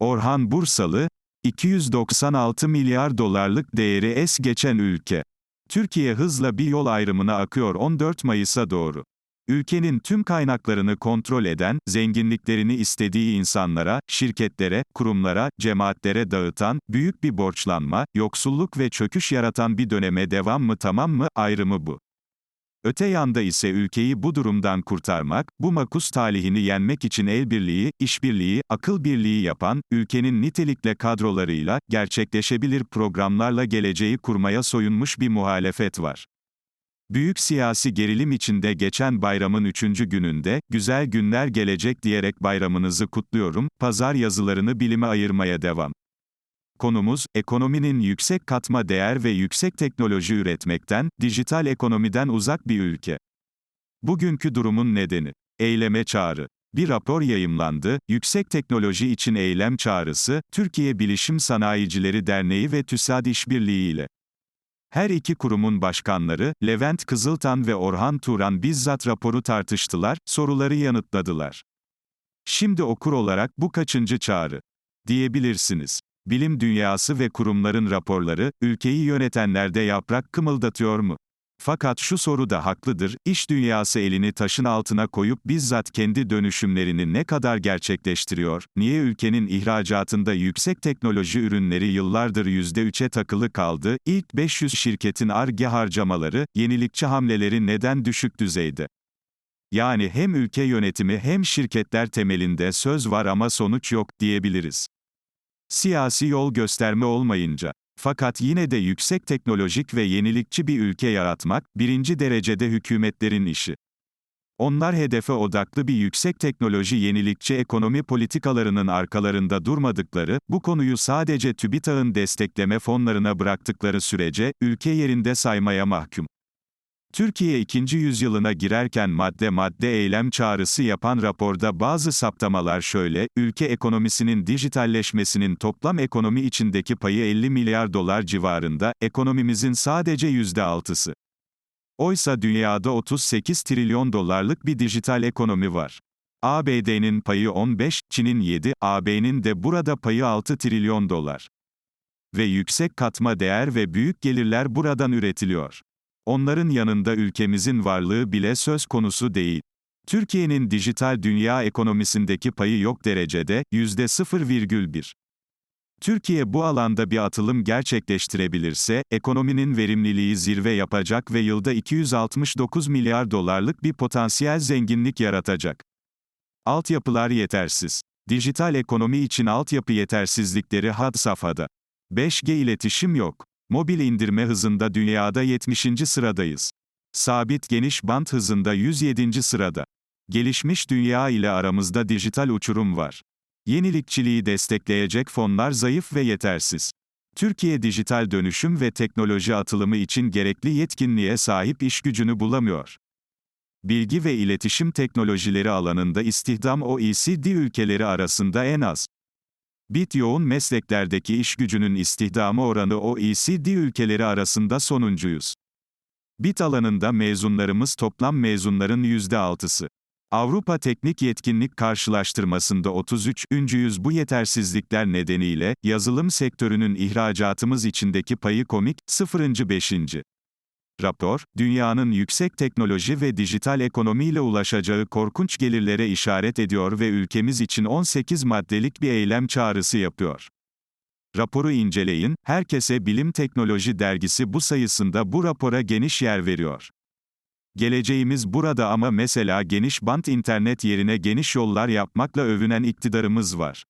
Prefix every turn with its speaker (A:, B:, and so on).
A: Orhan Bursalı, 296 milyar dolarlık değeri es geçen ülke. Türkiye hızla bir yol ayrımına akıyor 14 Mayıs'a doğru. Ülkenin tüm kaynaklarını kontrol eden, zenginliklerini istediği insanlara, şirketlere, kurumlara, cemaatlere dağıtan, büyük bir borçlanma, yoksulluk ve çöküş yaratan bir döneme devam mı tamam mı, ayrımı bu. Öte yanda ise ülkeyi bu durumdan kurtarmak, bu makus talihini yenmek için el birliği, işbirliği, akıl birliği yapan, ülkenin nitelikle kadrolarıyla, gerçekleşebilir programlarla geleceği kurmaya soyunmuş bir muhalefet var. Büyük siyasi gerilim içinde geçen bayramın üçüncü gününde, güzel günler gelecek diyerek bayramınızı kutluyorum, pazar yazılarını bilime ayırmaya devam. Konumuz, ekonominin yüksek katma değer ve yüksek teknoloji üretmekten, dijital ekonomiden uzak bir ülke. Bugünkü durumun nedeni, eyleme çağrı. Bir rapor yayımlandı, Yüksek Teknoloji için Eylem Çağrısı, Türkiye Bilişim Sanayicileri Derneği ve TÜSAD İşbirliği ile. Her iki kurumun başkanları, Levent Kızıltan ve Orhan Turan bizzat raporu tartıştılar, soruları yanıtladılar. Şimdi okur olarak bu kaçıncı çağrı? Diyebilirsiniz. Bilim dünyası ve kurumların raporları, ülkeyi yönetenlerde yaprak kımıldatıyor mu? Fakat şu soru da haklıdır, iş dünyası elini taşın altına koyup bizzat kendi dönüşümlerini ne kadar gerçekleştiriyor, niye ülkenin ihracatında yüksek teknoloji ürünleri yıllardır %3'e takılı kaldı, ilk 500 şirketin ARGE harcamaları, yenilikçi hamleleri neden düşük düzeyde? Yani hem ülke yönetimi hem şirketler temelinde söz var ama sonuç yok, diyebiliriz. Siyasi yol gösterme olmayınca. Fakat yine de yüksek teknolojik ve yenilikçi bir ülke yaratmak, birinci derecede hükümetlerin işi. Onlar hedefe odaklı bir yüksek teknoloji yenilikçi ekonomi politikalarının arkalarında durmadıkları, bu konuyu sadece TÜBİTAK'ın destekleme fonlarına bıraktıkları sürece, ülke yerinde saymaya mahkum. Türkiye 2. yüzyılına girerken madde madde eylem çağrısı yapan raporda bazı saptamalar şöyle, ülke ekonomisinin dijitalleşmesinin toplam ekonomi içindeki payı 50 milyar dolar civarında, ekonomimizin sadece %6'sı. Oysa dünyada 38 trilyon dolarlık bir dijital ekonomi var. ABD'nin payı 15, Çin'in 7, AB'nin de burada payı 6 trilyon dolar. Ve yüksek katma değer ve büyük gelirler buradan üretiliyor. Onların yanında ülkemizin varlığı bile söz konusu değil. Türkiye'nin dijital dünya ekonomisindeki payı yok derecede, %0,1. Türkiye bu alanda bir atılım gerçekleştirebilirse, ekonominin verimliliği zirve yapacak ve yılda 269 milyar dolarlık bir potansiyel zenginlik yaratacak. Altyapılar yetersiz. Dijital ekonomi için altyapı yetersizlikleri had safhada. 5G iletişim yok. Mobil indirme hızında dünyada 70. sıradayız. Sabit geniş bant hızında 107. sırada. Gelişmiş dünya ile aramızda dijital uçurum var. Yenilikçiliği destekleyecek fonlar zayıf ve yetersiz. Türkiye dijital dönüşüm ve teknoloji atılımı için gerekli yetkinliğe sahip iş gücünü bulamıyor. Bilgi ve iletişim teknolojileri alanında istihdam OECD ülkeleri arasında en az. Bit yoğun mesleklerdeki iş gücünün istihdamı oranı OECD ülkeleri arasında sonuncuyuz. Bit alanında mezunlarımız toplam mezunların %6'sı. Avrupa Teknik Yetkinlik Karşılaştırmasında 33. yüz bu yetersizlikler nedeniyle, yazılım sektörünün ihracatımız içindeki payı komik, 0. 5. Rapor, dünyanın yüksek teknoloji ve dijital ekonomiyle ulaşacağı korkunç gelirlere işaret ediyor ve ülkemiz için 18 maddelik bir eylem çağrısı yapıyor. Raporu inceleyin, Herkese Bilim Teknoloji dergisi bu sayısında bu rapora geniş yer veriyor. Geleceğimiz burada ama mesela geniş bant internet yerine geniş yollar yapmakla övünen iktidarımız var.